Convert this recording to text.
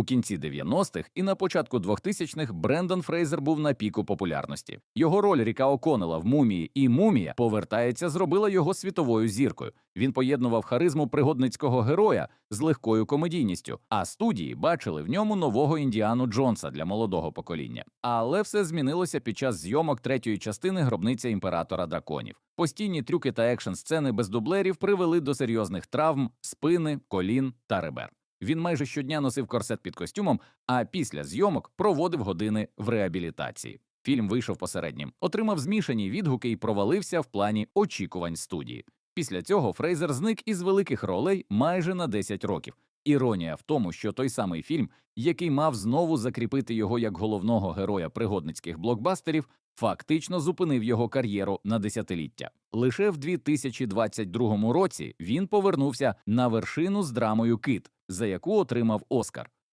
У кінці 90-х і на початку 2000-х Брендан Фрейзер був на піку популярності. Його роль Ріка О'Коннелла в мумії і мумія повертається зробила його світовою зіркою. Він поєднував харизму пригодницького героя з легкою комедійністю, а студії бачили в ньому нового Індіану Джонса для молодого покоління. Але все змінилося під час зйомок третьої частини гробниця імператора драконів. Постійні трюки та екшн сцени без дублерів привели до серйозних травм спини, колін та ребер. Він майже щодня носив корсет під костюмом, а після зйомок проводив години в реабілітації. Фільм вийшов посереднім, отримав змішані відгуки і провалився в плані очікувань студії. Після цього Фрейзер зник із великих ролей майже на 10 років. Іронія в тому, що той самий фільм, який мав знову закріпити його як головного героя пригодницьких блокбастерів, фактично зупинив його кар'єру на десятиліття. Лише в 2022 році він повернувся на вершину з драмою Кит, за яку отримав Оскар.